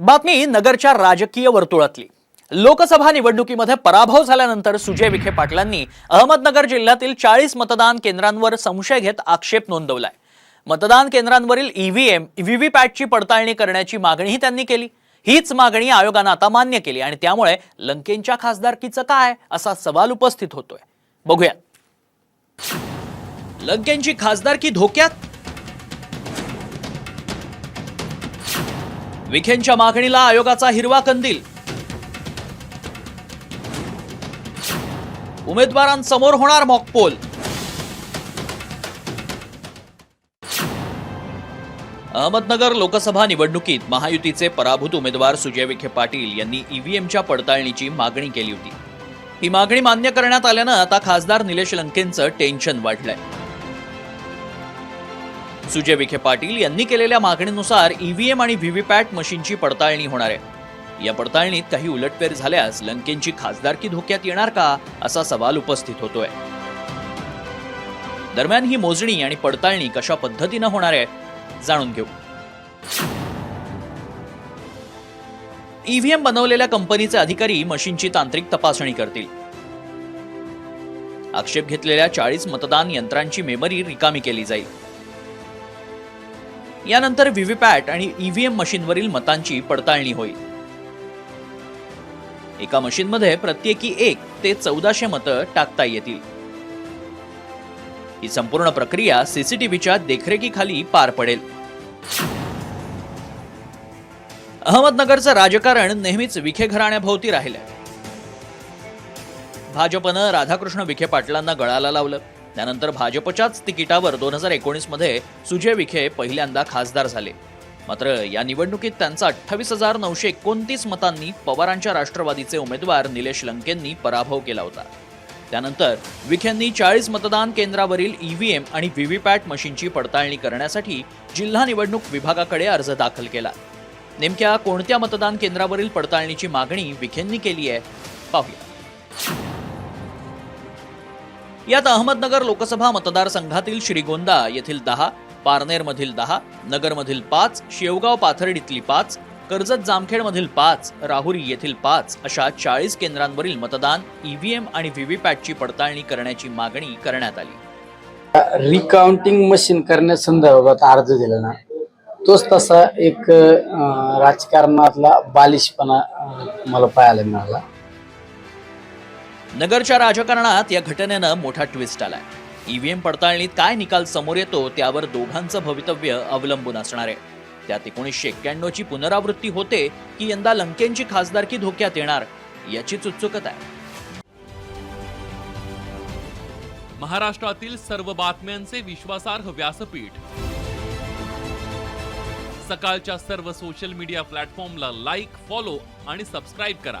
बातमी नगरच्या राजकीय वर्तुळातली. लोकसभा निवडणुकीमध्ये पराभव झाल्यानंतर सुजय विखे पाटलांनी अहमदनगर जिल्ह्यातील चाळीस मतदान केंद्रांवर संशय घेत आक्षेप नोंदवलाय. मतदान केंद्रांवरील ईव्हीएम व्हीव्हीपॅटची पडताळणी करण्याची मागणीही त्यांनी केली. हीच मागणी आयोगानं आता मान्य केली आणि त्यामुळे लंकेंच्या खासदारकीचं काय असा सवाल उपस्थित होतोय. बघूया. लंकेंची खासदारकी धोक्यात? विखेंच्या मागणीला आयोगाचा हिरवा कंदील. उमेदवारांसमोर होणार मॉकपोल. अहमदनगर लोकसभा निवडणुकीत महायुतीचे पराभूत उमेदवार सुजय विखे पाटील यांनी ईव्हीएमच्या पडताळणीची मागणी केली होती. ही मागणी मान्य करण्यात आल्यानं आता खासदार निलेश लंकेंचं टेन्शन वाढलंय. सुजय विखे पाटील यांनी केलेल्या मागणीनुसार ईव्हीएम आणि व्हीव्हीपॅट मशीनची पडताळणी होणार आहे. या पडताळणीत काही उलटफेर झाल्यास लंकेंची खासदारकी धोक्यात येणार का असा सवाल उपस्थित होतोय. दरम्यान ही मोजणी आणि पडताळणी कशा पद्धतीनं होणार आहे जाणून घेऊ. ईव्हीएम बनवलेल्या कंपनीचे अधिकारी मशीनची तांत्रिक तपासणी करतील. आक्षेप घेतलेल्या चाळीस मतदान यंत्रांची मेमरी रिकामी केली जाईल. यानंतर व्हीव्हीपॅट आणि ईव्हीएम मशीनवरील मतांची पडताळणी होईल. एका मशीनमध्ये प्रत्येकी एक ते चौदाशे मतं टाकता येतील. ही संपूर्ण प्रक्रिया सीसीटीव्हीच्या देखरेखीखाली पार पडेल. अहमदनगरचं राजकारण नेहमीच विखे घराण्याभोवती राहिलंय. भाजपनं राधाकृष्ण विखे पाटलांना गळाला लावलं. त्यानंतर भाजपच्याच तिकिटावर दोन हजार एकोणीसमध्ये सुजय विखे पहिल्यांदा खासदार झाले. मात्र या निवडणुकीत त्यांचा अठ्ठावीस हजार नऊशे एकोणतीस मतांनी पवारांच्या राष्ट्रवादीचे उमेदवार निलेश लंकेंनी पराभव केला होता. त्यानंतर विखेंनी चाळीस मतदान केंद्रावरील ईव्हीएम आणि व्हीव्हीपॅट मशीनची पडताळणी करण्यासाठी जिल्हा निवडणूक विभागाकडे अर्ज दाखल केला. नेमक्या कोणत्या मतदान केंद्रावरील पडताळणीची मागणी विखेंनी केली आहे? पाहूया. यात अहमदनगर लोकसभा मतदारसंघातील श्रीगोंदा येथील दहा पारनेरमधील दहा नगरमधील पाच शेवगाव पाथर्डीतली पाच कर्जत जामखेडमधील पाच राहुरी येथील पाच अशा चाळीस केंद्रांवरील मतदान ईव्हीएम आणि व्हीव्हीपॅटची पडताळणी करण्याची मागणी करण्यात आली. रिकाउंटिंग मशीन करण्यासंदर्भात अर्ज दिला ना तोच तसा एक राजकारणातला बालिशपणा मला पाहायला मिळाला. नगरच्या राजकारणात या घटनेनं मोठा ट्विस्ट आलाय. ईव्हीएम पडताळणीत काय निकाल समोर येतो त्यावर दोघांचं भवितव्य अवलंबून असणार आहे. त्यात एकोणीसशे एक्क्याण्णवची पुनरावृत्ती होते की यंदा लंकेंची खासदारकी धोक्यात येणार याचीच उत्सुकता आहे. महाराष्ट्रातील सर्व बातम्यांचे विश्वासार्ह व्यासपीठ. सकाळच्या सर्व सोशल मीडिया प्लॅटफॉर्मला लाईक फॉलो आणि सबस्क्राईब करा.